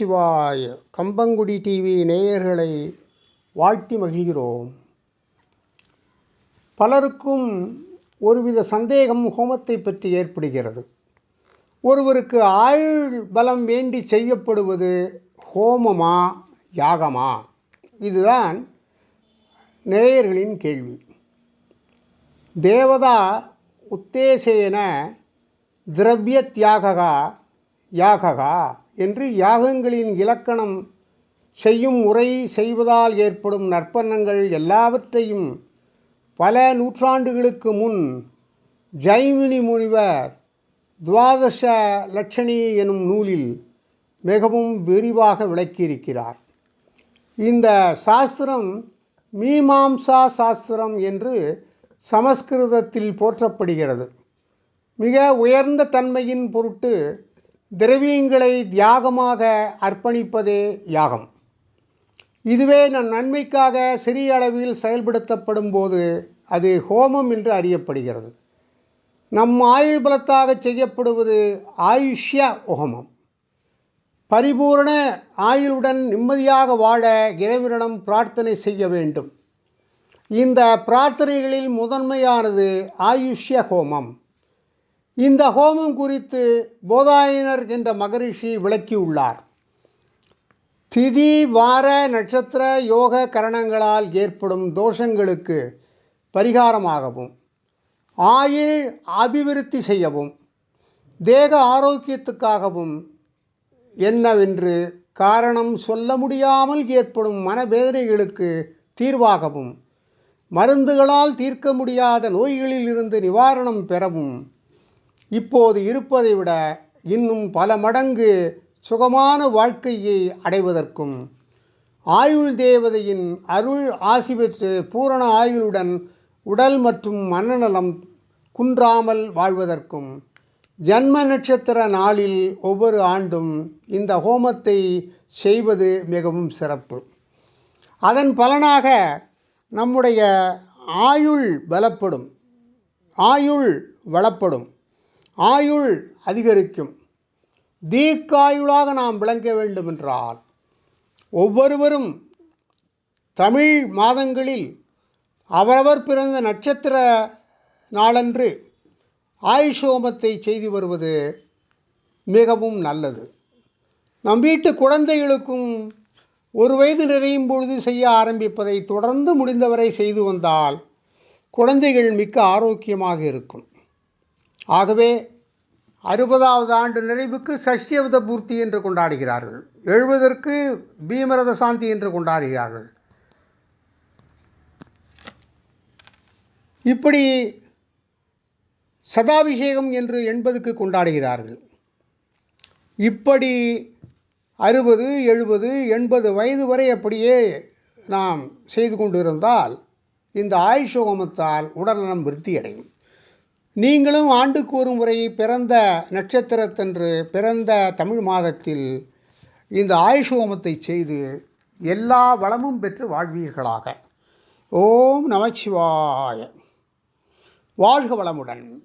சிவாய கம்பங்குடி டிவி நேயர்களை வாழ்த்தி மகிழ்கிறோம். பலருக்கும் ஒருவித சந்தேகம் ஹோமத்தை பற்றி ஏற்படுகிறது. ஒருவருக்கு ஆயுள் பலம் வேண்டி செய்யப்படுவது ஹோமமா யாகமா? இதுதான் நேயர்களின் கேள்வி. தேவதா உத்தேசேன திரவிய தியாககா யாககா? என்று யாகங்களின் இலக்கணம் செய்யும் முறை செய்வதால் ஏற்படும் நற்பன்னங்கள் எல்லாவற்றையும் பல நூற்றாண்டுகளுக்கு முன் ஜைமினி முனிவர் துவாதச லட்சணி எனும் நூலில் மிகவும் விரிவாக விளக்கியிருக்கிறார். இந்த சாஸ்திரம் மீமாம்சா சாஸ்திரம் என்று சமஸ்கிருதத்தில் போற்றப்படுகிறது. மிக உயர்ந்த தன்மையின் பொருட்டு திரவியங்களை தியாகமாக அர்ப்பணிப்பதே யாகம். இதுவே நம் நன்மைக்காக சிறிய அளவில் செயல்படுத்தப்படும் போது அது ஹோமம் என்று அறியப்படுகிறது. நம் ஆயுள் பலத்தாக செய்யப்படுவது ஆயுஷ்ய ஹோமம் பரிபூரண ஆயுளுடன் நிம்மதியாக வாழ இறைவனிடம் பிரார்த்தனை செய்ய வேண்டும். இந்த பிரார்த்தனைகளில் முதன்மையானது ஆயுஷ்ய ஹோமம். இந்த ஹோமம் குறித்து போதாயனர் என்ற மகரிஷி விளக்கியுள்ளார். திதி வார நட்சத்திர யோக கரணங்களால் ஏற்படும் தோஷங்களுக்கு பரிகாரமாகவும் ஆயுள் அபிவிருத்தி செய்யவும் தேக ஆரோக்கியத்துக்காகவும் என்னவென்று காரணம் சொல்ல முடியாமல் ஏற்படும் மனவேதனைகளுக்கு தீர்வாகவும் மருந்துகளால் தீர்க்க முடியாத நோய்களில் இருந்து நிவாரணம் பெறவும் இப்போது இருப்பதை விட இன்னும் பல மடங்கு சுகமான வாழ்க்கையை அடைவதற்கும் ஆயுள் தேவதையின் அருள் ஆசி பெற்று பூரண ஆயுளுடன் உடல் மற்றும் மனநலம் குன்றாமல் வாழ்வதற்கும் ஜன்ம நட்சத்திர நாளில் ஒவ்வொரு ஆண்டும் இந்த ஹோமத்தை செய்வது மிகவும் சிறப்பு. அதன் பலனாக நம்முடைய ஆயுள் பலப்படும். ஆயுள் வளப்படும். ஆயுள் அதிகரிக்கும். தீர்க்காயுளாக நாம் விளங்க வேண்டுமென்றால் ஒவ்வொருவரும் தமிழ் மாதங்களில் அவரவர் பிறந்த நட்சத்திர நாளன்று ஆயுஷோமத்தை செய்து வருவது மிகவும் நல்லது. நம் வீட்டு குழந்தைகளுக்கும் ஒரு வயது நிறையும் பொழுது செய்ய ஆரம்பிப்பதை தொடர்ந்து முடிந்தவரை செய்து வந்தால் குழந்தைகள் மிக்க ஆரோக்கியமாக இருக்கும். ஆகவே அறுபதாவது ஆண்டு நிறைவுக்கு சஷ்டியவத பூர்த்தி என்று கொண்டாடுகிறார்கள். எழுபதற்கு பீமரத சாந்தி என்று கொண்டாடுகிறார்கள். இப்படி சதாபிஷேகம் என்று எண்பதுக்கு கொண்டாடுகிறார்கள். இப்படி அறுபது எழுபது எண்பது வயது வரை அப்படியே நாம் செய்து கொண்டிருந்தால் இந்த ஆயுஷ் ஹோமத்தால் உடல்நலம் விருத்தி அடையும் நீங்களும் ஆண்டுக்கு ஒரு முறை பிறந்த நட்சத்திரத்தன்று பிறந்த தமிழ் மாதத்தில் இந்த ஆயுஷ ஹோமத்தை செய்து எல்லா வளமும் பெற்று வாழ்வீர்களாக. ஓம் நமச்சிவாய. வாழ்க வளமுடன்.